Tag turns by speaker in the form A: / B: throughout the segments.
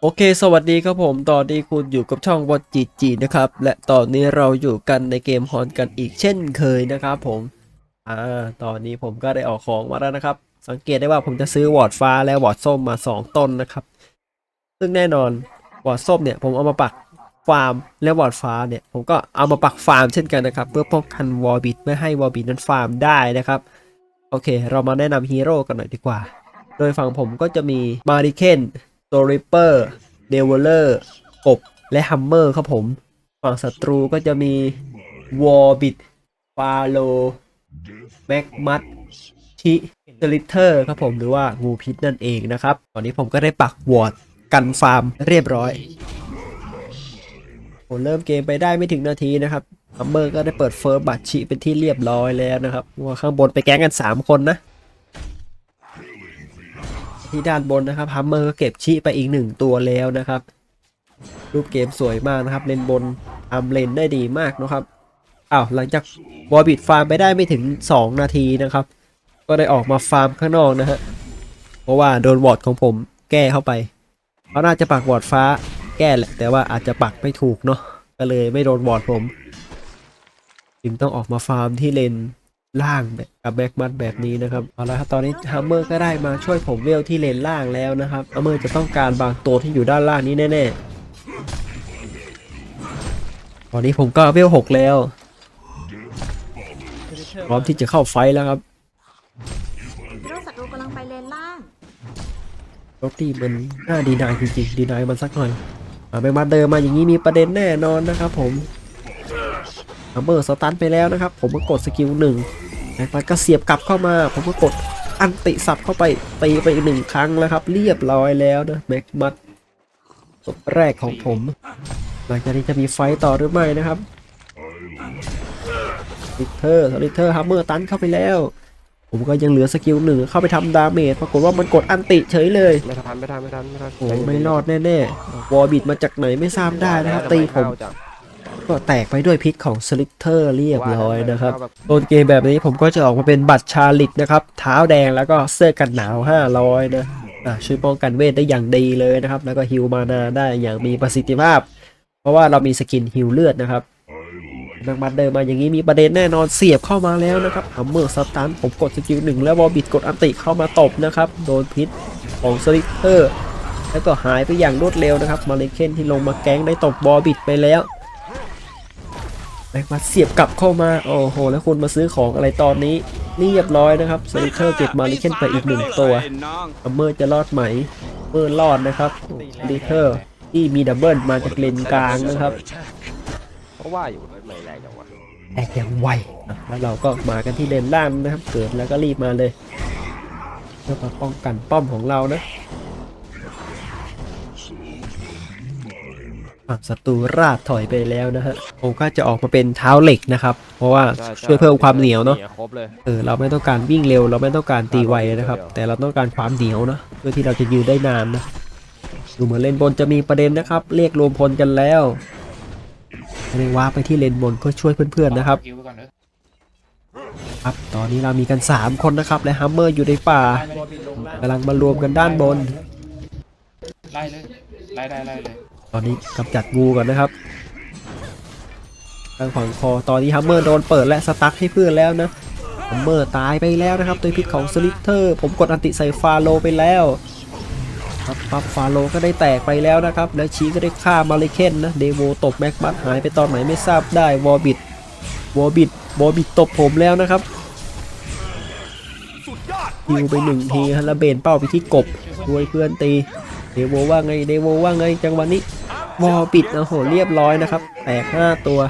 A: โอเค สวัสดีครับผม ตอนนี้คุณอยู่กับช่องวอจีจีนะครับ และตอนนี้เราอยู่กันในเกมฮอนกันอีกเช่นเคยนะครับผม อ่า ตอนนี้ผมก็ได้ออกของมาแล้วนะครับ สังเกตได้ว่าผมจะซื้อวอร์ดฟ้าและวอร์ดส้มมา 2 ต้นนะครับ ซึ่งแน่นอนวอร์ดส้มเนี่ยผมเอามาปักฟาร์มและวอร์ดฟ้าเนี่ยผมก็เอามาปักฟาร์มเช่นกันนะครับ เพื่อป้องกันวอร์บิทไม่ให้วอร์บิทนั้นฟาร์มได้นะครับ โอเค เรามาแนะนำฮีโร่กันหน่อยดีกว่า โดยฝั่งผมก็จะมีมาริเคน โซริปเปอร์เดวเลอร์กบและฮัมเมอร์ครับผม ฝั่งศัตรูก็จะมีวอร์บิทฟาโลแม็กมัดชิสลิเทอร์ครับผมหรือว่างูพิษนั่นเองนะครับ ตอนนี้ผมก็ได้ปักวอร์ดกันฟาร์มเรียบร้อย ผมเริ่มเกมไปได้ไม่ถึงนาทีนะครับฮัมเมอร์ก็ได้เปิดเฟิร์สบัตชิเป็นที่เรียบร้อยแล้วนะครับว่าข้างบนไปแก๊งกัน 3 คนนะ ที่ด้านบนนะครับฮัมเมอร์ก็เก็บชิไปอีกหนึ่งตัวแล้วนะครับ รูปเกมสวยมากนะครับ เลนบนทำเลนได้ดีมากนะครับอ้าวหลังจากวอร์บิทฟาร์มไปได้ไม่ถึง 2 นาทีนะครับ ก็ได้ออกมาฟาร์มข้างนอกนะฮะเพราะว่าโดนวอร์ดของผมแก้เข้าไปเขาน่าจะปักวอร์ดฟ้าแก้แหละแต่ว่าอาจจะปักไม่ถูกเนาะก็เลยไม่โดนวอร์ดผม จึงต้องออกมาฟาร์มที่เลน ล่างแบบกับแบ็กมัดแบบนี้นะครับเอาละครับตอนนี้ฮัมเมอร์ก็ได้มาช่วยผมเวลที่เลนล่างแล้วนะครับฮัมเมอร์จะต้องการบางตัวที่อยู่ด้านล่างนี้แน่ๆตอนนี้ผมก็เวลหกแล้วพร้อมที่จะเข้าไฟท์แล้วครับ
B: ฮีโร่ศัตรูกำลังไปเลนล่าง
A: รถตี้มันน่าดีนายจริงๆดีนายมันสักหน่อยอ่าแบ็กมัดเดินมาอย่างนี้มีประเด็นแน่นอนนะครับผม ฮัมเมอร์สตันไปแล้วนะครับ ผมก็กดสกิลหนึ่งแบ็กมัดก็เสียบกลับเข้ามา ผมก็กดอันติสับเข้าไปตีไปอีกหนึ่งครั้งแล้วครับ เรียบร้อยแล้วนะแม็กมัดตัวแรกของผม หลังจากนี้จะมีไฟต์ต่อหรือไม่นะครับลิเทอร์ลิเทอร์ฮัมเมอร์ตันเข้าไปแล้ว ผมก็ยังเหลือสกิลหนึ่งเข้าไปทำดาเมจปรากฏว่ามันกดอันติเฉยเลย
C: ไม่ทันไม่ทันไม่ทันไม่ทัน
A: โอ้ไม่รอดแน่ๆวอร์บิดมาจากไหนไม่ทราบได้นะครับตีผม ก็แตกไปด้วยพิษของสลิเทอร์เรียบร้อยนะครับต้นเกมแบบนี้ผมก็จะออกมาเป็นบัตรชาลิตนะครับเท้าแดงแล้วก็เสื้อกันหนาว 500 นะอะช่วยป้องกันเวทได้อย่างดีเลยนะครับ แล้วก็ฮิวมานาได้อย่างมีประสิทธิภาพ เพราะว่าเรามีสกินฮิวเลือดนะครับนักบัตรเดินมาอย่างนี้มีประเด็นแน่นอนเสียบเข้ามาแล้วนะครับฮัมเมอร์สตันผมกดสกิลหนึ่งแล้ววอลบิดกดอันติเข้ามาตบนะครับโดนพิษของสลิเตอร์แล้วก็หายไปอย่างรวดเร็วนะครับ มาเลเคนที่ลงมาแก๊งได้ตบวอลบิดไปแล้วแบ็กมาเสียบกลับเข้ามา โอ้โห แล้วคุณมาซื้อของอะไรตอนนี้เรียบร้อยนะครับสลิเทอร์เก็บมาลิเคนไปอีกหนึ่งตัวอัมเมอร์จะรอดไหมเมอร์รอดนะครับสลิเทอร์ที่มีดับเบิลมาจากเลนกลางนะครับ
C: เพราะว่าอยู่ไม่แรงจังวะ
A: แตกอย่างไวอะแล้วเราก็มากันที่เลนล่างนะครับ เกิดแล้วก็รีบมาเลยเพื่อมาป้องกันป้อมของเรานะ ฝั่งศัตรูราดถอยไปแล้วนะฮะผมก็จะออกมาเป็นเท้าเหล็กนะครับ เพราะว่า
C: ใใช่
A: วยเพิ่มความเหนียวเนาะ
C: ครบเลย
A: เออเราไม่ต้องการวิ่งเร็ว เราไม่ต้องการตีไวนะครับ แต่เราต้องการความเหนียวนะเพื่อที่เราจะยืนได้นานนะดูเหมือนเลนบนจะมีประเด็นนะครับ เรียกรวมพลกันแล้วเรียกว่าไปที่เลนบนเพื่อช่วยเพื่อนๆนะครับ
D: คิวไปก่อนเด้อ
A: ครับตอนนี้เรามีกัน 3 คนนะครับและฮัมเมอร์อยู่ในป่า
D: ไล่ไปเลย
A: กำลังมารวมกันด้านบน
D: ไล่เลยไล่ได้ไล่เลย
A: ตอนนี้กำจัดงูก่อนนะครับทางฝั่งคอตอนนี้ฮัมเมอร์โดนเปิดและสตั๊กให้เพื่อนแล้วนะฮัมเมอร์ตายไปแล้วนะครับโดยพิษของสลิเทอร์ ผมกดอันติใส่ฟาโลไปแล้วครับปั๊บฟาโลก็ได้แตกไปแล้วนะครับ แล้วชีก็ได้ฆ่ามาริเคนนะเดโวตบแม็กบัตหายไปตอนไหนไม่ทราบได้วอร์บิดวอร์บิดวอร์บิดตบผมแล้วนะครับฮิวไปหนึ่งทีฮะแล้วเบนเป้าไปที่กบช่วยเพื่อนตีเดโวว่าไงเดโวว่าไงจังหวะนี้ วอลปิดโอ้โหเรียบร้อยนะครับแตก5ตัว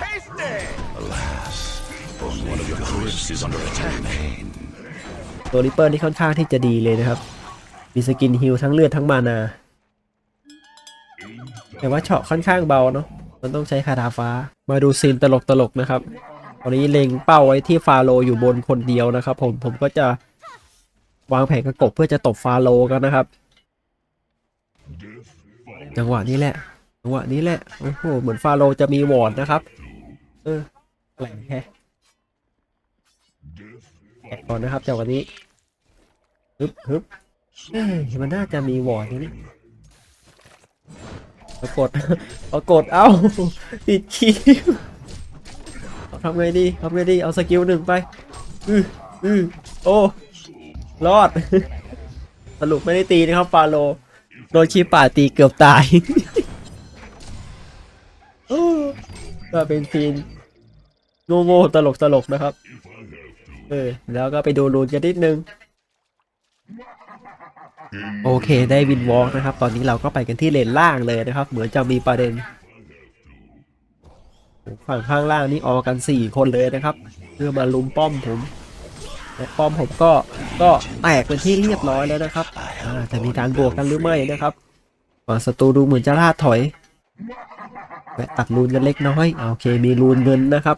A: ตัวริปเปอร์นี่ค่อนข้างที่จะดีเลยนะครับ มีสกินฮิลทั้งเลือดทั้งมานา แต่ว่าเฉาะค่อนข้างเบาเนาะ มันต้องใช้คาถาฟ้า มาดูซีนตลกตลกๆนะครับ ตอนนี้เล็งเป้าไว้ที่ฟาโลอยู่บนคนเดียวนะครับ ผม ผมก็จะวางแผนกระกบเพื่อจะตบฟาโลกันนะครับ จังหวะนี้แหละ จังหวะนี้แหละ โอ้โห เหมือนฟาโรจะมีวอร์ดนะครับ เออแหลงแฮะแก่อนนะครับจังหวะนี้ฮึบฮึบเอ้ยมันน่าจะมีวอร์ดนะนี่ปรากฏปรากฏเอ้าติดคิวทำไงดีทำไงดี เอาสกิลหนึ่งไป อืออือโอ้ รอด สรุปไม่ได้ตีนะครับฟาโล โดนชีป่าตีเกือบตาย ก็เป็นซีนโง่ๆตลกตลกนะครับ เออ แล้วก็ไปดูรูนกันนิดนึง โอเคได้วินวอล์กนะครับ ตอนนี้เราก็ไปกันที่เลนล่างเลยนะครับ เหมือนจะมีประเด็น ฝั่งข้างล่างนี่ออกกัน 4 คนเลยนะครับ เพื่อมาลุมป้อมผมและป้อมผมก็ก็แตกเป็นที่เรียบร้อยแล้วนะครับอ่าจะมีการบวกกันหรือไม่นะครับฝั่งศัตรูดูเหมือนจะล่าถอย แวะตัดรูนกันเล็กน้อยอ่าโอเคมีรูนเงินนะครับ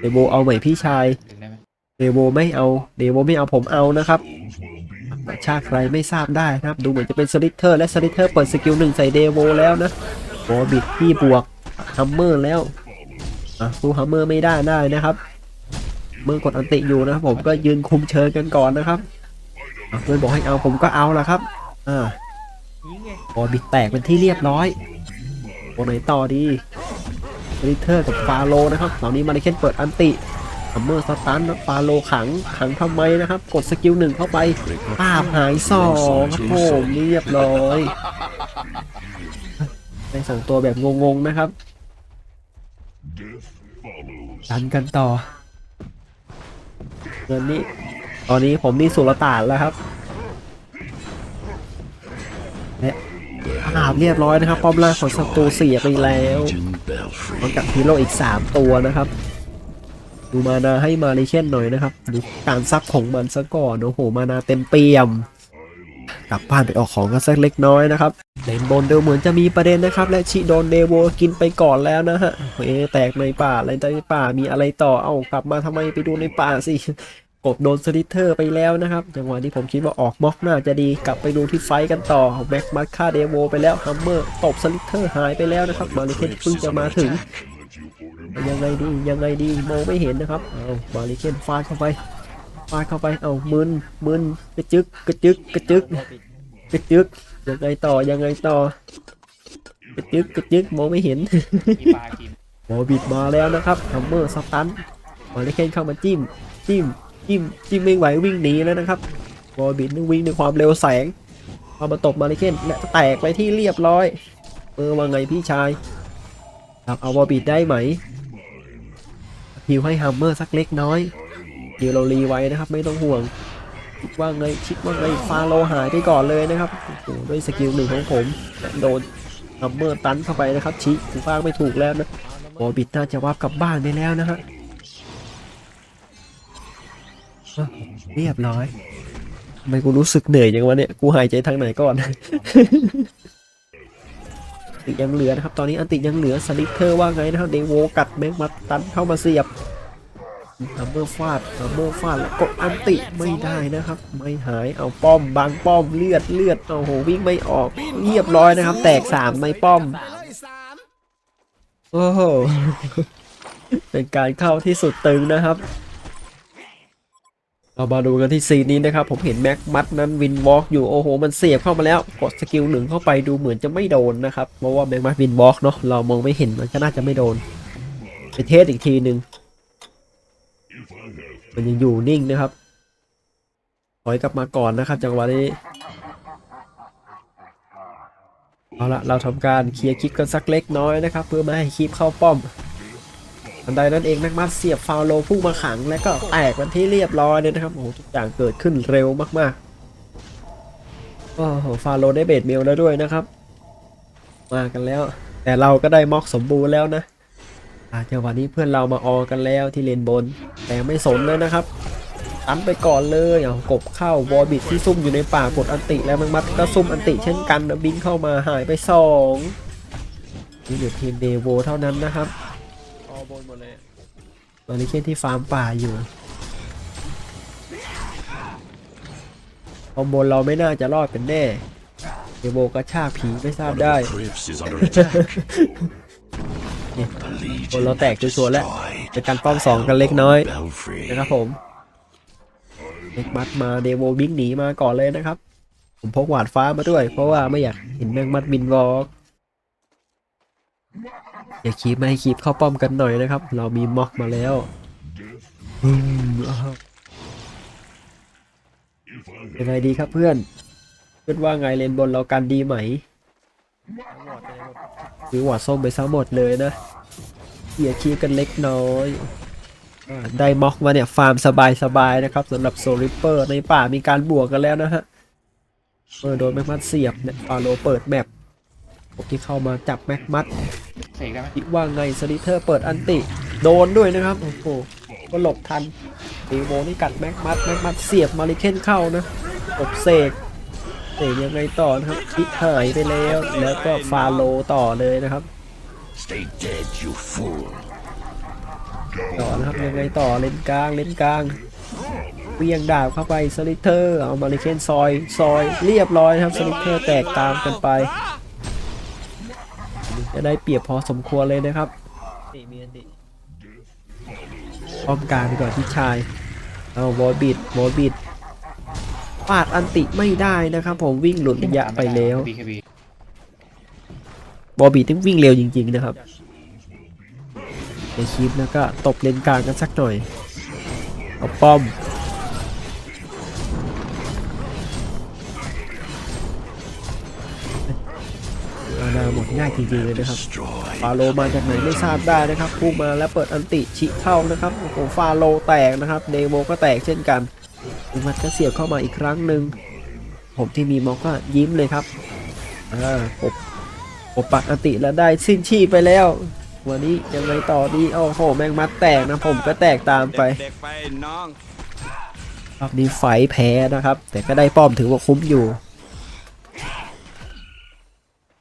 A: เดโบเอาใหม่พี่ชาย
D: ดึงได้ไหม
A: เดโวไม่เอาเดโวไม่เอาผมเอานะครับชาติใครไม่ทราบได้นะครับ ดูเหมือนจะเป็นสลิทเทอร์และสลิทเทอร์เปิดสกิลหนึ่งใส่เดโวแล้วนะวอบิดที่บวกฮัมเมอร์แล้วอะสู้ฮัมเมอร์ไม่ได้ได้นะครับ เมื่อกดอันติอยู่นะครับผมก็ยืนคุมเชิญกันก่อนนะครับเพื่อนบอกให้เอาผมก็เอาละครับอ่าวอบิดแตกเป็นที่เรียบร้อย ตัวไหนต่อดีสลิเทอร์กับฟาโลนะครับตอนนี้มาริเคนเปิดอันติฮัมเมอร์สตันนฟาโลขังขังทำไมนะครับ กดสกิลหนึ่งเข้าไปภาพหายสองครับผมเรียบร้อยได้สองตัวแบบงงๆนะครับดันกันต่อเงินนี้ ตอนนี้ผมนี่สุลต่านแล้วครับและ ภาเรียบร้อยนะครับ ป้อมล่างของศัตรูเสียไปแล้วพร้อมกับฮีโร่อีก 3 ตัวนะครับดูมานาให้มาเลเคนหน่อยนะครับดูการซับของมันซะก่อนโอ้โหมานาเต็มเปี่ยม กลับบ้านไปออกของกันสักเล็กน้อยนะครับเลนบนเดูเหมือนจะมีประเด็นนะครับ และชิโดนเดโวกินไปก่อนแล้วนะฮะเอะแตกในป่าอะไรในป่ามีอะไรต่อเอ้ากลับมาทำไมไปดูในป่าสิ กบโดนสลิทเทอร์ไปแล้วนะครับจังหวะที่ผมคิดว่าออกม็อกน่าจะดีกลับไปดูที่ไฟท์กันต่อแบ็กมัดฆ่าเดโวไปแล้วฮัมเมอร์ตบสลิทเทอร์หายไปแล้วนะครับมาเลเคนเพิ่งจะมาถึงยังไงดียังไงดีมองไม่เห็นนะครับเอามาริเคนฟาดเข้าไปฟาดเข้าไปเอามึนมึนกระจึกกระจึกกระจึกกระจึกยังไงต่อยังไงต่อกระจึกกระจึกมองไม่เห็น
D: มีปลากิน
A: โมบิดมาแล้วนะครับฮัมเมอร์สตันมาริเคนเข้ามาจิ้มจิ้ม จิ้มจิ้มไม่ไหววิ่งหนีแล้วนะครับโมบิดนี่วิ่งด้วยความเร็วแสงเอามาตบมาริเคนและแตกไปที่เรียบร้อยเออว่าไงพี่ชายครับเอาวอบิดได้ไหมฮิวให้ฮัมเมอร์สักเล็กน้อยฮิวเรารีไว้นะครับไม่ต้องห่วงคิดว่าไงคิดว่าไงฟาโลหายไปก่อนเลยนะครับด้วยสกิลหนึ่งของผมโดนฮัมเมอร์ตันเข้าไปนะครับชิถึงฟางไม่ถูกแล้วนะบอบิดน่าจะวับกลับบ้านไปแล้วนะฮะ เรียบร้อยทำไมกูรู้สึกเหนื่อยอย่างวะเนี่ย กูหายใจทางไหนก่อน ติยังเหลือนะครับ ตอนนี้อันติยังเหลือสลิปเทอว่าไงนะครับ เดโวกัดแม็กมาตันเข้ามาเสียบฮัมเมอร์ฟาดฮัมเมอร์ฟาดแล้วกดอันติไม่ได้นะครับ ไม่หายเอาป้อมบางป้อมเลือดเลือดโอ้โหวิ่งไม่ออกเรียบร้อยนะครับ แตกสามในป้อมโอ้โหเป็นการเข้าที่สุดตึงนะครับ เรามาดูกันที่ซีนนี้นะครับ ผมเห็นแม็กมัดนั้นวินวอล์กอยู่โอ้โห มันเสียบเข้ามาแล้วกดสกิลหนึ่งเข้าไปดูเหมือนจะไม่โดนนะครับเพราะว่าแม็กมัดวินวอล์กเนาะเรามองไม่เห็นมันก็น่าจะไม่โดนไปเทสอีกทีหนึ่งมันยังอยู่นิ่งนะครับถอยกลับมาก่อนนะครับจังหวะนี้เอาละเราทำการเคลียร์คลิปกันสักเล็กน้อยนะครับ เพื่อไม่ให้คลิปเข้าป้อม ทันใดนั้นเองแม็กมัสเสียบฟาวโลพุ่งมาขังแล้วก็แตกเป็นที่เรียบร้อยเลยนะครับโอ้โหทุกอย่างเกิดขึ้นเร็วมากๆโอ้โหฟาวโลได้เบดเมลแล้วด้วยนะครับ มากันแล้ว แต่เราก็ได้ม็อกสมบูรณ์แล้วนะอาจังหวะนี้เพื่อนเรามาออกันแล้วที่เลนบน แต่ไม่สนเลยนะครับอันไปก่อนเลยเอากบเข้าวอลบิดที่ซุ่มอยู่ในป่ากดอันติแล้วม็กมัสก็ซุ่มอันติเช่นกันนะบินเข้ามาหายไปสองนี่เหลือทีมเดโวเท่านั้นนะครับ
C: บนหมดเลย
A: มาริเคนที่ฟาร์มป่าอยู่คอมบนเราไม่น่าจะรอดเป็นแน่เดโบกระชากผีไม่ทราบได้
E: Crypts is under attack.
A: คนเราแตกชัวร์ๆแล้วเป็นการป้อมสองกันเล็กน้อย
E: Belfry.
A: นะครับผมเล็กมัดมาเดโววิ่งหนีมาก่อนเลยนะครับ ผมพกหวาดฟ้ามาด้วย เพราะว่าไม่อยากเห็นแมงมัดบินวอล์ก อย่าคีบไม่ให้คีบเข้าป้อมกันหน่อยนะครับ เรามีม็อกมาแล้วอืมอ้าวยังไงดีครับเพื่อนเพื่อนว่าไงเลนบนเรากันดีไหมหรือหวาดส้มไปซะหมดเลยนะอย่าคีบกันเล็กน้อยอ่าได้ม็อกมาเนี่ยฟาร์มสบายๆนะครับสำหรับโซลิปเปอร์ในป่ามีการบวกกันแล้วนะฮะเออโดนแม็กมัดเสียบเนี่ยฟาโลเปิดแมป พวกที่เข้ามาจับแม็กมัด
D: เสกได้ไหม
A: คิดว่าไงสลิเทอร์เปิดอันติ โดนด้วยนะครับ โอ้โห ก็หลบทันตีโมนี่กัดแม็กมัดแม็กมัดเสียบมาริเคนเข้านะอบเสกเสกยังไงต่อนะครับคิดหายไปแล้ว แล้วก็ฟาโลต่อเลยนะครับ
E: Stay dead, you fool.
A: ต่อนะครับยังไงต่อเลนกลางเลนกลางเวียงดาบเข้าไปสลิเทอร์ เอามาริเคนซอย ซอยเรียบร้อยนะครับสลิเทอร์แตกตามกันไป จะได้เปรียบพอสมควรเลยนะครับนี่มีอันติป้อมกลางไปก่อนที่ชาย เอาวอลบิดวอลบิดปาดอันติไม่ได้นะครับผมวิ่งหลุดระยะไปแล้ว
D: บีคบี
A: บอลบิดต้องวิ่งเร็วจริง ๆ นะครับในคลิปนะก็ตบเลนกลางกันสักหน่อย เอาป้อม ง่ายจริงๆเลยนะครับฟาโลมาจากไหนไม่ทราบได้นะครับพุ่งมาแล้วเปิดอันติชิเข้านะครับโอ้โหฟาโลแตกนะครับเดโมก็แตกเช่นกันมันก็เสียบเข้ามาอีกครั้งหนึ่งผมที่มีมอกก็ยิ้มเลยครับอ่าปบปบปักอันติแล้วได้สิ้นชีพไปแล้ว วันนี้ยังไงต่อดีโอ้โหแมงมัดแตกนะผมก็แตกตามไป
E: เด็กๆไปน้อง
A: รอบนี้ไฟแพ้นะครับ แต่ก็ได้ป้อมถือว่าคุ้มอยู่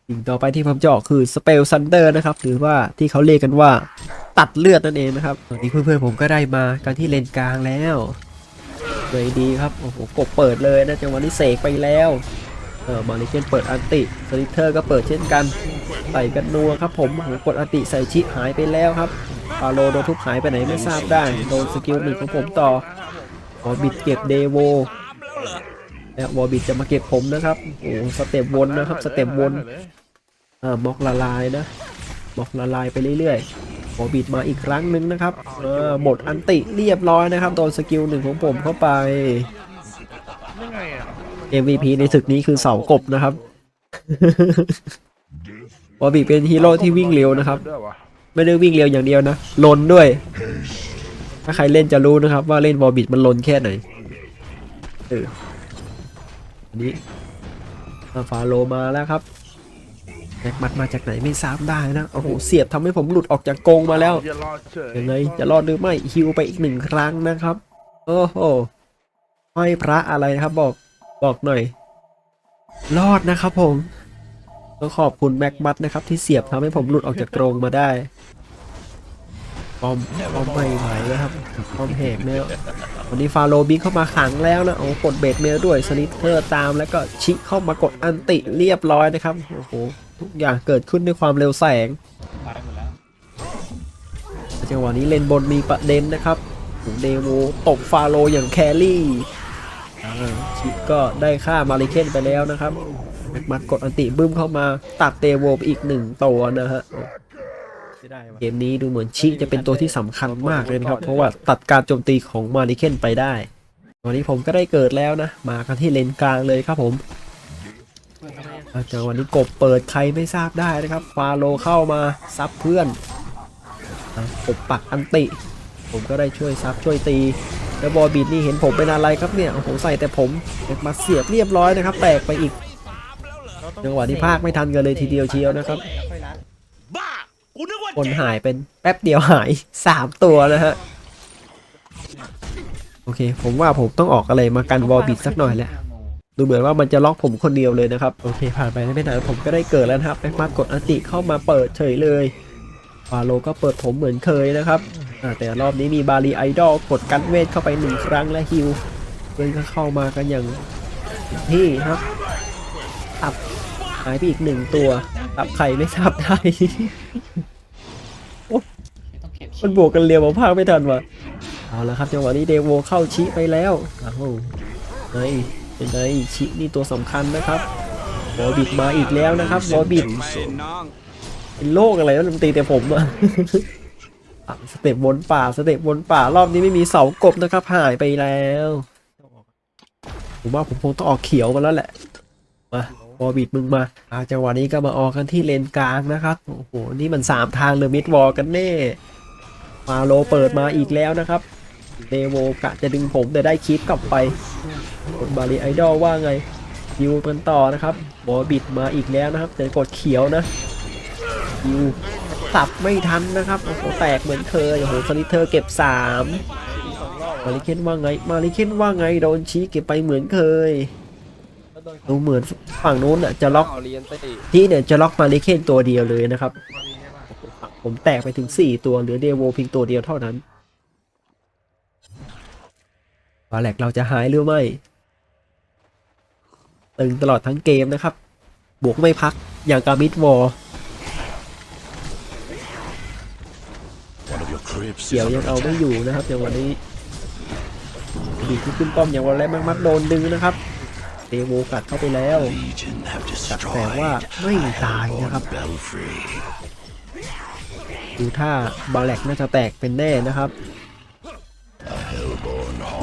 A: สิ่งต่อไปที่ผมจะออกคือสเปลซันเดอร์นะครับหรือว่าที่เขาเรียกกันว่าตัดเลือดนั่นเองนะครับตอนนี้เพื่อนๆผมก็ได้มากันที่เลนกลางแล้วเลยดีครับโอ้โหกบเปิดเลยนะจังหวะนี้เสกไปแล้วเออมาริเกนเปิดอันติสลิเทอร์ก็เปิดเช่นกันใส่กันนัวครับผมโอ้โหกดอันติใส่ชิหายไปแล้วครับฟาโลโดนทุบหายไปไหนไม่ทราบได้โดนสกิลหนึ่งของผมต่อวอร์บิดเก็บเดโวและวอร์บิดจะมาเก็บผมนะครับโอ้โหสเต็ปวนนะครับสเต็ปวน อ่าม็อกละลายนะม็อกละลายไปเรื่อยๆวอบิดมาอีกครั้งหนึ่งนะครับเออหมดอันติเรียบร้อยนะครับโดนสกิลหนึ่งของผมเข้าไป MVP ในศึกนี้คือเสากบนะครับ วอบิเป็นฮีโร่ที่วิ่งเร็วนะครับ
C: ด้วยวะ
A: ไม่ได้วิ่งเร็วอย่างเดียวนะลนด้วย ถ้าใครเล่นจะรู้นะครับ ว่าเล่นวอบิดมันลนแค่ไหนเอออันนี้อ่าฟาโลมาแล้วครับ แม็กมัดมาจากไหนไม่ทราบได้นะ โอ้โห เสียบทำให้ผมหลุดออกจากกรงมาแล้ว
C: ย่ารอเฉย
A: ยังไงจะรอดหรือไม่ฮิวไปอีกหนึ่งครั้งนะครับ โอ้โหห้อยพระอะไรครับบอกบอกหน่อย รอดนะครับผมต้องขอบคุณแม็กมัดนะครับ ที่เสียบทำให้ผมหลุดออกจากกรงมาได้ปอมปอมไม่ไหวนะครับปอมแหกแล้ววันนี้ฟาโรบิกเข้ามาขังแล้วนะโอ้กดเบดเมลด้วยสลิทเทอร์ตามแล้วก็ชิเข้ามากดอันติเรียบร้อยนะครับโอ้โห ทุกอย่างเกิดขึ้นด้วยความเร็วแสง
D: ตายหมดแล้ว
A: จังหวะนี้เลนบนมีประเด็นนะครับเดโวตกฟาโรอย่างแครี่อ่ชิก็ได้ฆ่ามาริเคนไปแล้วนะครับแม็กมัดกดอันติบึ้มเข้ามาตัดเดโวไปอีกหนึ่งตัวนะฮะเกมนี้ดูเหมือนชิจะเป็นตัวที่สำคัญมากเลยครับ เพราะว่าตัดการโจมตีของมาริเคนไปได้ตอนนี้ผมก็ได้เกิดแล้วนะ มากันที่เลนกลางเลยครับผม จังหวะนี้กบเปิดใครไม่ทราบได้นะครับฟาโลเข้ามาซับเพื่อนกบปักอันติ ผมก็ได้ช่วยซับช่วยตี แล้วบอลบีดนี่เห็นผมเป็นอะไรครับเนี่ยโอ้โหใส่แต่ผมมาเสียบเรียบร้อยนะครับ แตกไปอีก จังหวะนี้ภาคไม่ทันกันเลยทีเดียวเชียวนะครับ
E: บ้า
A: คนหายเป็นแป๊บเดียวหายสามตัวนะฮะโอเค ผมว่าผมต้องออกอะไรมากันวอลบิดสักหน่อยแหละ ดูเหมือนว่ามันจะล็อกผมคนเดียวเลยนะครับ โอเค ผ่านไปไม่นานผมก็ได้เกิดแล้วครับแบ็กมากดอันติเข้ามาเปิดเฉยเลยฟาโลก็เปิดผมเหมือนเคยนะครับแต่รอบนี้มีบาลีไอดอลกดกันเวทเข้าไปหนึ่งครั้งและฮิวเพื่อนก็เข้ามากันอย่างที่ครับตับหายไปอีกหนึ่งตัวตับใครไม่ทราบได้
D: มั
A: นบวกกันเร็วผมพากไม่ทันว่ะเอาละครับจังหวะนี้เดโวเข้าชิไปแล้วอ้าวไง เป็นไงชินี่ตัวสำคัญนะครับวอลบิดมาอีกแล้วนะครับวอลบิด
E: ไปน้อง
A: เป็นโรคอะไรแล้วมันตีแต่ผมอะอะสเต็ปบนป่าสเต็ปบนป่ารอบนี้ไม่มีเสากบนะครับ หายไปแล้วผมว่าผมคงต้องออกเขียวมาแล้วแหละมาบอบิดมึงมาอาจังหวะนี้ก็มาออกกันที่เลนกลางนะครับโอ้โหนี่มันสามทางเลยมิดวอลกันแน่มาโลเปิดมาอีกแล้วนะครับ เดโวกะจะดึงผมแต่ได้คลิปกลับไปกดบาลีไอดอลว่าไงยิวกันต่อนะครับบอบิดมาอีกแล้วนะครับแต่กดเขียวนะยิวสับไม่ทันนะครับโอ้โหแตกเหมือนเคยโอ้โหสลิเทอเก็บสามมาริเคนว่าไง มาริเคนว่าไงโดนชี้เก็บไปเหมือนเคยดูเหมือนฝั่งนู้นน่ะจะล็อกที่เนี่ยจะล็อกมาริเคนตัวเดียวเลยนะครับ ผมแตกไปถึง 4 ตัวเหลือเดโวเพียงตัวเดียวเท่านั้นบาแหลกเราจะหายหรือไม่ ตึงตลอดทั้งเกมนะครับ บวกไม่พักอย่างกามิดวอลเขียวยังเอาไม่อยู่นะครับอย่างวันนี้บีที่ขึ้นป้อมอย่างวันแรกมักๆโดนดึงนะครับเดโวกัดเข้าไปแล้วแต่ว่าไม่ตายนะครับดูท่าบาแลกน่าจะแตกเป็นแน่นะครับ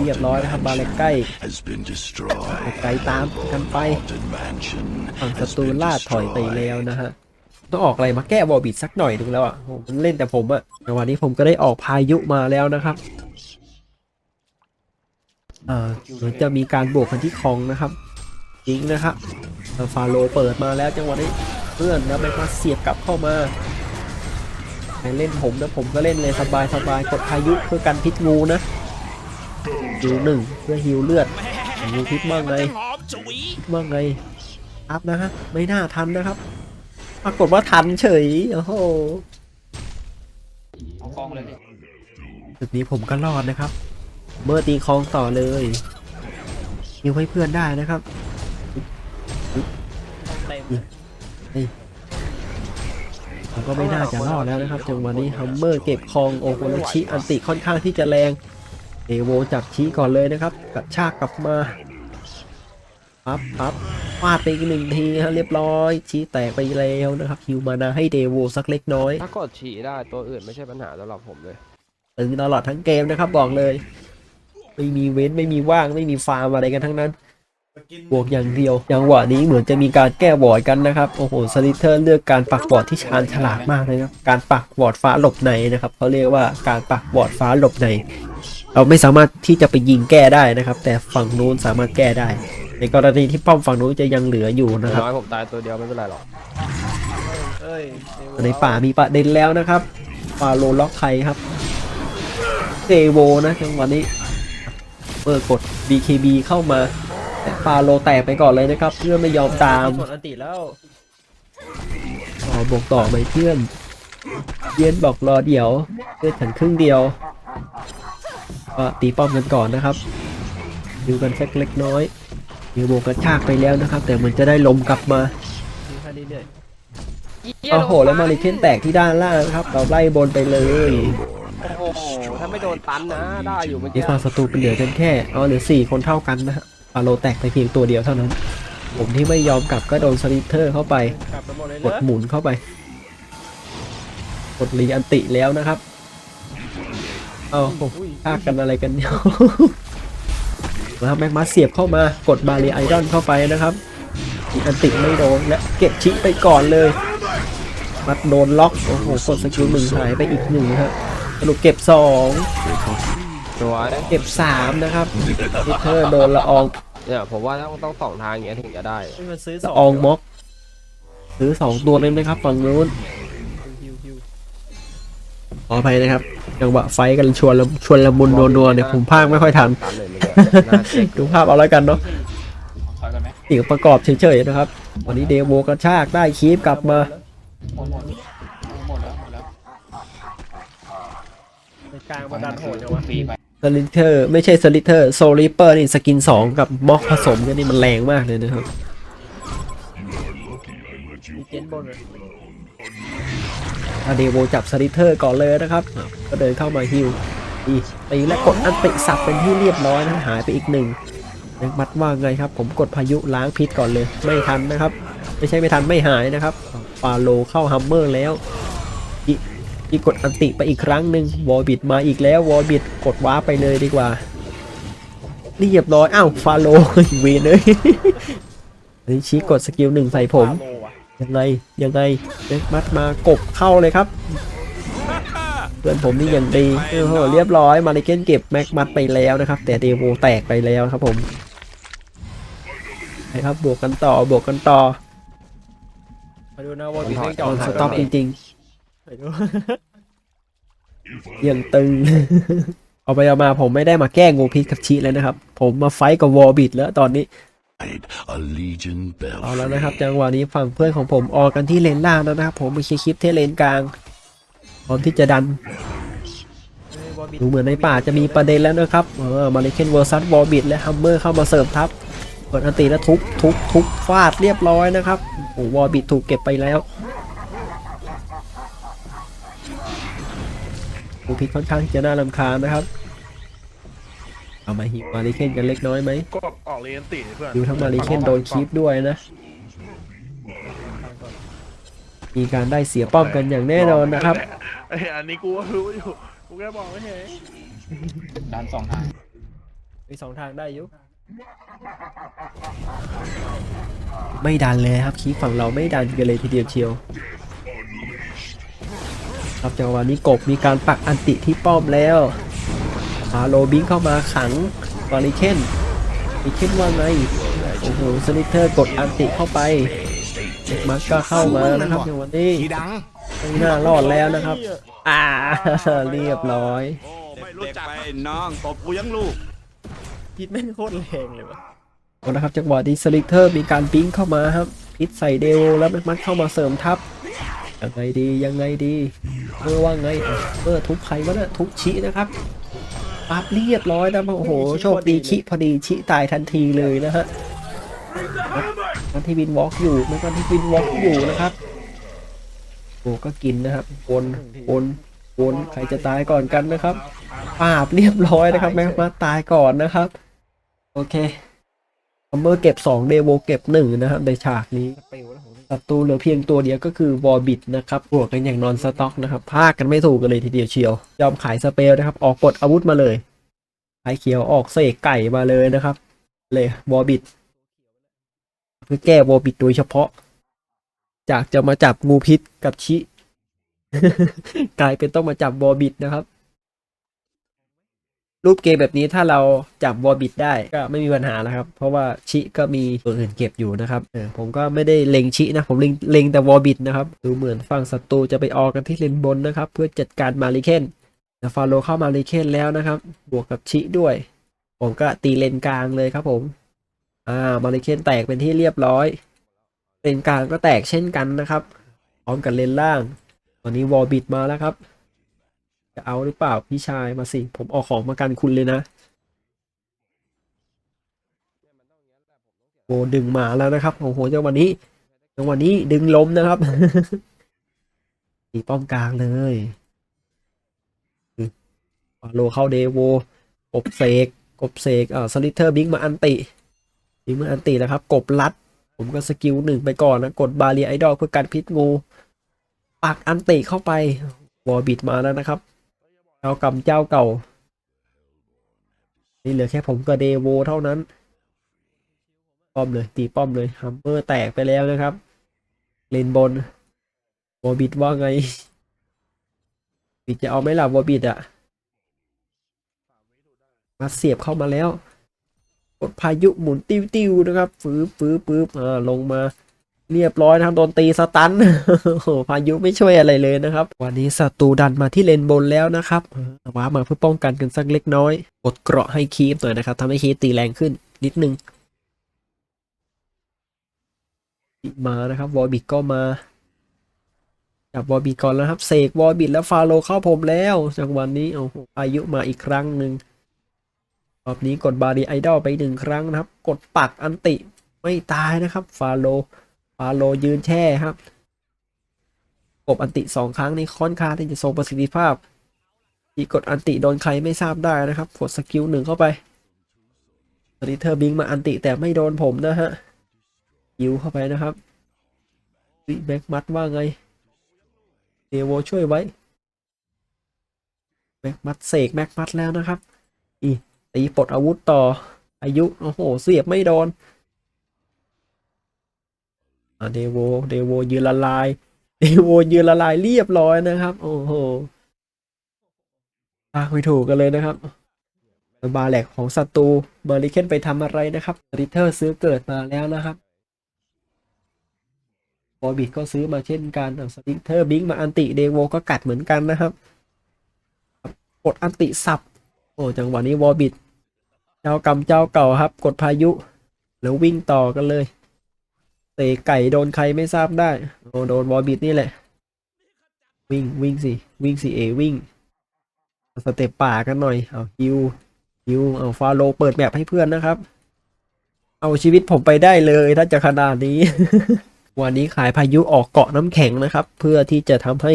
A: เรียบร้อยนะครับบาแลกใกล้
E: has been destroyed.
A: ไกลตามกันไป
E: Haunted mansion
A: ฝั่งศั
E: has
A: ตรู
E: been
A: ล่าถอยไป
E: destroyed.
A: แล้วนะฮะต้องออกอะไรมาแก้วอลบิดสักหน่อยนึงแล้วอะโหมันเล่นแต่ผมอะแต่วันนี้ผมก็ได้ออกพายุมาแล้วนะครับอ่าเดี๋ยวจะมีการบวกกันที่คลองนะครับจริงนะครับฟาโลเปิดมาแล้วจังหวะนี้เพื่อนนะไปมาเสียบกลับเข้ามาใครเล่นผมนะผมก็เล่นเลยสบายสบายกดพายุเพื่อกันพิษงูนะ ฮิวหนึ่งเพื่อฮิวเลือดฮิวพิษบ้างไง
E: หอมฉุย
A: ว่าไงอัพนะฮะไม่น่าทันนะครับ ปรากฏว่าทันเฉยโอ้โห
D: เอากล้องเลยดิ
A: จุดนี้ผมก็รอดนะครับ เมื่อตีคลองต่อเลยยิวให้เพื่อนได้นะครับนี่ผมก็ไม่น่าจะรอดแล้วนะครับจังหวะนี้ฮัมเมอร์เก็บคลองโอโคโรชิอันติค่อนข้างที่จะแรง เอโวจับชี้ก่อนเลยนะครับกระชากกลับมาปั๊บปั๊บฟาดไปอีกหนึ่งทีฮะเรียบร้อย ชี้แตกไปแล้วนะครับฮิวมานาให้เดโวสักเล็กน้อย
C: ถ้ากดฉี่ได้ตัวอื่นไม่ใช่ปัญหาสำหรับผมเลย
A: ตึงตลอดทั้งเกมนะครับบอกเลย ไม่มีเว้นไม่มีว่างไม่มีฟาร์มอะไรกันทั้งนั้นบวกอย่างเดียวอย่างหวะนี้เหมือนจะมีการแก้บอร์ดกันนะครับโอ้โหสลิเทอร์เลือกการปักบอร์ดที่ชาญฉลาดมากเลยครับการปักบอร์ดฟ้าหลบในนะครับเขาเรียกว่าการปักบอร์ดฟ้าหลบใน เราไม่สามารถที่จะไปยิงแก้ได้นะครับ แต่ฝั่งนู้นสามารถแก้ได้ ในกรณีที่ป้อมฝั่งนู้นจะยังเหลืออยู่
C: อย่า
A: นะครับ
C: งน้อยผมตายตัวเดียวไม่เป็นไรหรอก
A: ในป่ามีประเด็นแล้วนะครับฟาโลล็อกใครครับเจโวนะจังหวะนี้เปิดกด BKB เข้ามาแต่ฟาโลแตกไปก่อนเลยนะครับ เพื่อนไม่ยอมตามกดอันติแล้วอ๋อบอกต่อไปเพื่อน เย็นบอกรอเดี๋ยวเพื่อนฉันครึ่งเดียว ก็ตีป้อมกันก่อนนะครับดูกันสักเล็กน้อยเดี๋ยวโบกระชากไปแล้วนะครับ แต่มันจะได้ลมกลับมาโอ้โหแล้วมาริเคนแตกที่ด้านล่างครับ เราไล่บนไปเลย
C: โอ้โหถ้าไม่โดนตันนะได้อยู่เมื่อ
A: นี่
C: กี้
A: ฝั่งศัตรูเป็นเหลือกันแค่เอาเหลือสี่คนเท่ากันนะฮะฟาโลแตกไปเพียงตัวเดียวเท่านั้น ผมที่ไม่ยอมกลับก็โดนสลิเทอร์เข้าไปกดหมุนเข้าไปกดรีอันติแล้วนะครับเอา พากกันอะไรกันเนี่ยมาแม็กมาเสียบเข้ามากดบาลีไอรอนเข้าไปนะครับรีอันติไม่โดนและเก็บชิไปก่อนเลยมัดโดนล็อกโอ้โหกดสกิลหนึ่งหายไปอีกหนึ่งฮะสรุปเก็บสอง
C: สวย
A: เก็บสามนะครับลิเทอร์โดนละออง
C: เนี่ยผมว่าต้องต้องสองทางอย่างเงี้ยถึงจะได้
A: ละอองม็อกซื้อสองตัวเลยนะครับฝั่งนู้นขออภัยนะครับ จังหวะไฟท์กันชวนละชวนละมุนนัวๆเนี่ยผมพากไม่ค่อยทัน
C: ตันเลยเมื่อกี้น่าเช็ค
A: ดูภาพเอาแล้วกันเนาะ
D: ถอยกันไหม
A: เสียงประกอบเฉยๆนะครับ วันนี้เดโวกระชากได้คีฟกลับมา
D: หมดหมดหมดแล้วหมดแล้ว
A: กลางมาดันโหดจัง
D: ว
A: วะ
D: ฟรีไป
A: สลิเทอร์ไม่ใช่สลิเทอร์โซลิเปอร์นี่สกิน 2 กับม็อกผสมกันนี่มันแรงมากเลยนะครับ อาเดโวจับสลิเทอร์ก่อนเลยนะครับก็เดินเข้ามาฮิวอีตีและกดอันติสับเป็นที่เรียบร้อยนะหายไปอีกหนึ่งแม็กมัดว่าไงครับ ผมกดพายุล้างพิษก่อนเลย ไม่ทันนะครับ ไม่ใช่ไม่ทันไม่หายนะครับฟาโลเข้าฮัมเมอร์แล้วอีอีกดอันติไปอีกครั้งหนึ่งวอลบิดมาอีกแล้ววอลบิดกดว้าร์ปไปเลยดีกว่าเรียบร้อยอ้าวฟาโลเวนเลยนี่ชี้กดสกิลหนึ่งใส่ผม
D: โมวะ
A: ยังไงยังไงเด็กมัดมากบเข้าเลยครับ เพื่อนผมนี่อย่างดีโอ้โหเรียบร้อยมาริเกนเก็บแม็กมัดไปแล้วนะครับ แต่เดโวแตกไปแล้วครับผมไปครับบวกกันต่อบวกกันต่อ
C: มาดูนะว่า
A: อ
C: มีเรื่องจอ
A: อ
C: ด
A: นสต็อปจริงๆยังตึง เอาไปเอามาผมไม่ได้มาแก้งูพิษกับชีแล้วนะครับ ผมมาไฟท์กับวอลบิดแล้วตอนนี้
E: A legion
A: เอาแล้ว
E: belfry.
A: นะครับจังหวะนี้ฝั่งเพื่อนของผมออกกันที่เลนล่างแล้วนะครับ ผมไปเคลียร์คลิปที่เลนกลางพร้อมที่จะดันดูเหมือนในป่าจะมีประเด็นแล้วนะครับเออมาริเคนเวอร์ซัสวอลบิดและฮัมเมอร์เข้ามาเสริมทัพเปิดอันตีแล้วทุบทุบทุบฟาดเรียบร้อยนะครับโอ้วอลบิดถูกเก็บไปแล้วดูพิษค่อนข้างที่จะน่ารำคาญนะครับ เอามาหิวมาริเคนกันเล็กน้อยไหม
F: กดออกเลนตีเพื่อน
A: ดูทั้งมาริเคนโดนคีปด้วยนะ มีการได้เสียป้อมกันอย่างแน่นอนนะครับ
F: ไอ้อันนี้กูก็รู้อยู่กูแค่บอกไม่เห็น
D: ดันสองทาง
A: มีสองทางได้อยุไม่ดันเลยครับคีฝั่งเราไม่ดันกันเลยทีเดียวเชียวครับจังหวะนี้กบมีการปักอันติที่ป้อมแล้ว อาโลบิงเข้ามาขังมาริเคนมาริเคนว่าไงโอ้โหสลิเทอร์กดอันติเข้าไปเด็กมัสก็เข้ามานะครับจังหวะนี้ไม่น่ารอดแล้วนะครับ อ่าเรียบร้อย
G: โอ้ไม่รู้จักไปน้องตบกูยังลูก
A: พิษแม่งโคตรแรงเลยวะเอาละครับจังหวะนี้สลิเทอร์มีการปิ้งเข้ามาครับพิษใส่เดวแล้วแม็กมัดเข้ามาเสริมทัพยังไงดียังไงดีเออว่าไงเออทุบใครวะเนี่ยทุบชินะครับ ปั๊บเรียบร้อยนะโอ้โหโชคดีชิพอดีชิตายทันทีเลยนะฮะมันที่วินวอล์กอยู่มันที่วินวอล์กอยู่นะครับโอ้ก็กินนะครับวนวนวนใครจะตายก่อนกันนะครับปาบเรียบร้อยนะครับแม็กมาตายก่อนนะครับ โอเคซัมเมอร์เก็บ2เดโวเก็บ1นะครับในฉากนี้ ศัตรูเหลือเพียงตัวเดียวก็คือวอร์บิดนะครับบวกกันอย่างนอนสต็อกนะครับพากันไม่ถูกกันเลยทีเดียวเชียว ยอมขายสเปลนะครับ ออกกดอาวุธมาเลยขายเขียวออกเสกไก่มาเลยนะครับ เลยวอร์บิดเพื่อแก้วอร์บิดโดยเฉพาะ จากจะมาจับงูพิษกับชิ กลายเป็นต้องมาจับวอร์บิดนะครับ รูปเกมแบบนี้ถ้าเราจับวอลบิดได้ก็ไม่มีปัญหาแล้วครับ เพราะว่าชิก็มีตัวอื่นเก็บอยู่นะครับเออผมก็ไม่ได้เล็งชินะ ผมเล็งเล็งแต่วอลบิดนะครับ ดูเหมือนฝั่งศัตรูจะไปออกกันที่เลนบนนะครับ เพื่อจัดการมาริเคนแต่ฟาโลเข้ามาริเคนแล้วนะครับ บวกกับชิด้วย ผมก็ตีเลนกลางเลยครับผมอ่ามาริเคนแตกเป็นที่เรียบร้อย เลนกลางก็แตกเช่นกันนะครับพร้อมกับเลนล่าง ตอนนี้วอลบิดมาแล้วครับ จะเอาหรือเปล่าพี่ชายมาสิ ผมออกของมากันคุณเลยนะโอ้ดึงมาแล้วนะครับโอ้โหจังหวะนี้จังหวะนี้ดึงล้มนะครับตีป้อมกลางเลยฟาโลเข้าเดโวกบเสกกบเสกเอ่อสลิเทอร์บิงมาอันติบิงมาอันติแล้วครับ กบลัด ผมก็สกิลหนึ่งไปก่อนนะกดบาเรียไอดอลเพื่อกันพิษงูปักอันติเข้าไปวอร์บิดมาแล้วนะครับ เจ้ากรรมเจ้าเก่า นี่เหลือแค่ผมกับเดโวเท่านั้น ป้อมเลยตีป้อมเลยฮัมเมอร์แตกไปแล้วนะครับเลนบนวอบิดว่าไงบิดจะเอาไหมล่ะวอบิดอะมาเสียบเข้ามาแล้วกดพายุหมุนติ้วๆนะครับ ฟื้บฟื้ฟื้บอ่าลงมา เรียบร้อยนะครับโดนตีสตันโอ้โหพายุไม่ช่วยอะไรเลยนะครับ วันนี้ศัตรูดันมาที่เลนบนแล้วนะครับว้ามาเพื่อป้องกันกันสักเล็กน้อยกดเกราะให้คีฟหน่อยนะครับทำให้คีฟตีแรงขึ้นนิดนึงมานะครับวอลบิดก็มาจับวอลบิดก่อนแล้วครับเสกวอลบิดแล้วฟาโลเข้าผมแล้วจังหวันนี้โอ้โหพายุมาอีกครั้งหนึ่งรอบนี้กดบารีไอดอลไปหนึ่งครั้งนะครับ กดปักอันติไม่ตายนะครับฟาโล ฟาโลยืนแช่ครับ กบอันติสองครั้งนี้ค่อนข้างที่จะทรงประสิทธิภาพที่กดอันติโดนใครไม่ทราบได้นะครับกดสกิลหนึ่งเข้าไปสลิเทอบิงมาอันติแต่ไม่โดนผมนะฮะยิวเข้าไปนะครับอุ๊ยแม็กมัดว่าไงเดโวช่วยไว้แม็กมัดเสกแม็กมัดแล้วนะครับ อีตีปลดอาวุธต่ออายุ โอ้โห เสียบไม่โดน เดโวเดโวยืนละลายเดโวยืนละลายเรียบร้อยนะครับ โอ้โหพากไม่ถูกกันเลยนะครับบาแหลกของศัตรูเบอร์ลิเคนไปทำอะไรนะครับริเทอร์ซื้อเกิดมาแล้วนะครับบอบิดก็ซื้อมาเช่นกันสติเทอร์บิงมาอันติเดโวก็กัดเหมือนกันนะครับกดอันติสับโอ้จังหวะนี้วอบิดเจ้ากรรมเจ้าเก่าครับ กดพายุ แล้ววิ่งต่อกันเลย เตะไก่โดนใครไม่ทราบได้โอ้โดนวอบิดนี่แหละ วิ่งวิ่งสิ วิ่งสิเอวิ่ง สเต็ปป่ากันหน่อย เอาฮิวฮิวเอาฟาโลเปิดแมปให้เพื่อนนะครับ เอาชีวิตผมไปได้เลยถ้าจะขนาดนี้ วันนี้ขายพายุออกเกาะน้ำแข็งนะครับ เพื่อที่จะทำให้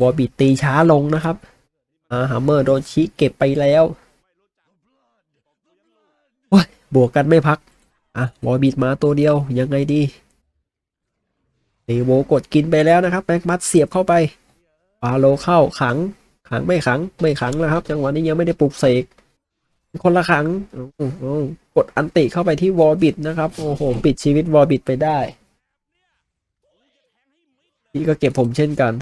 A: วอบิดตีช้าลงนะครับอาฮัมเมอร์โดนชิเก็บไปแล้วว้ายบวกกันไม่พัก อะวอลบิดมาตัวเดียวยังไงดีเดโวกดกินไปแล้วนะครับแบ็กมัดเสียบเข้าไปฟาโลเข้าขัง ขังไม่ขังไม่ขังนะครับ จังหวะนี้ยังไม่ได้ปลุกเสกคนละขังกดอันติเข้าไปที่วอลบิดนะครับโอ้โหปิดชีวิตวอลบิดไปได้นี่ก็เก็บผมเช่นกัน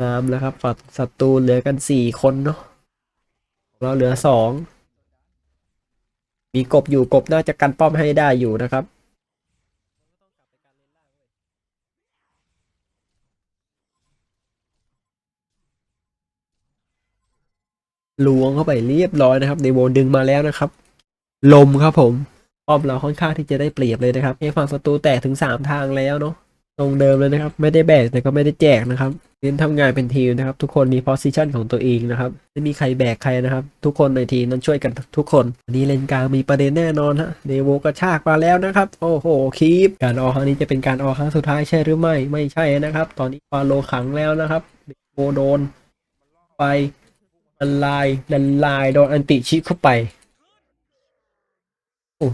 A: งามแล้วครับฝัดศัตรูเหลือกันสี่คนเนาะเราเหลือสอง มีกบอยู่กบน่าจะกันป้อมให้ได้อยู่นะครับลวงเข้าไปเรียบร้อยนะครับเดโวดึงมาแล้วนะครับ ลมครับผมป้อมเราค่อนข้างที่จะได้เปรียบเลยนะครับเอฝั่งศัตรูแตกถึงสามทางแล้วเนาะตรงเดิมเลยนะครับ ไม่ได้แบกแต่ก็ไม่ได้แจกนะครับ เน้นทำงานเป็นทีมนะครับ ทุกคนมี position ของตัวเองนะครับไม่มีใครแบกใครนะครับ ทุกคนในทีมนั้นช่วยกันทุกคนอันนี้เลนกลางมีประเด็นแน่นอนฮะเดโวกระชากมาแล้วนะครับ โอ้โหคีปการออกครั้งนี้จะเป็นการออกครั้งสุดท้ายใช่หรือไม่ไม่ใช่นะครับ ตอนนี้ฟาโลขังแล้วนะครับเดโวโดน ไปละลายละลายโดนอันติชิเข้าไปโอ้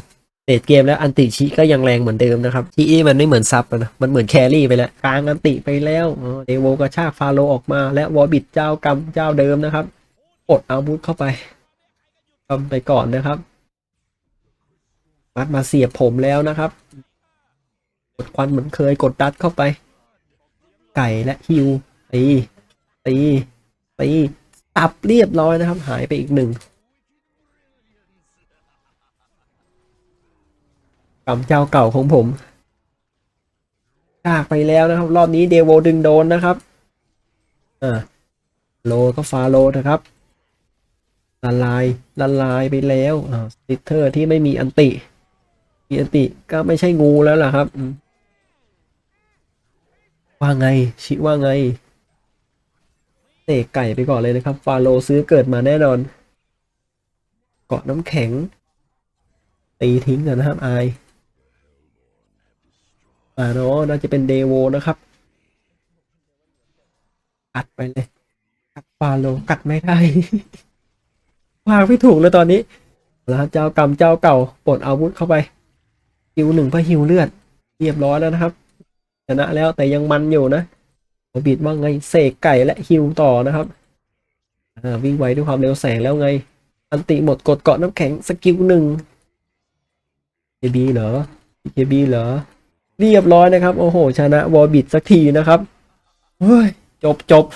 A: เดทเกมแล้วอันติชิก็ยังแรงเหมือนเดิมนะครับชีอีมันไม่เหมือนซับนะ มันเหมือนแครี่ไปแล้วกลางอันติไปแล้วเดโวกระชากฟาโลออกมา และวอบิดเจ้ากรรมเจ้าเดิมนะครับกดอาวุธเข้าไปทำไปก่อนนะครับมัดมาเสียบผมแล้วนะครับ กดควันเหมือนเคยกดดัดเข้าไป ไก่และฮิวตีตีตีตับเรียบร้อยนะครับ หายไปอีกหนึ่ง กำเจ้าเก่าของผมจากไปแล้วนะครับ รอบนี้เดโวดึงโดนนะครับอ่าโลก็ฟาโลนะครับละลายละลายไปแล้วอ่าสติเทอร์ที่ไม่มีอันติ มีอันติก็ไม่ใช่งูแล้วล่ะครับว่าไงชิว่าไงเตะไก่ไปก่อนเลยนะครับ ฟาโลซื้อเกิดมาแน่นอน เกาะน้ำแข็ง ตีทิ้งกันนะครับอาย อ่าเนาะน่าจะเป็นเดโวนะครับกัดไปเลยกัดฟาโลกัดไม่ได้วางไม่ถูกเลยตอนนี้แล้วเจ้ากรรมเจ้าเก่าปลดอาวุธเข้าไปฮิวหนึ่งเพื่อฮิวเลือดเรียบร้อยแล้วนะครับชนะแล้วแต่ยังมันอยู่นะโอบิดว่าไงเสกไก่และฮิวต่อนะครับวิ่งไวด้วยความเร็วแสงแล้วไง อันติหมดกดเกาะน้ำแข็งสกิลหนึ่งเคบีเหรอเคบีเหรอ เรียบร้อยนะครับ โอ้โห ชนะวอลบิดสักทีนะครับเฮ้ยจบจบ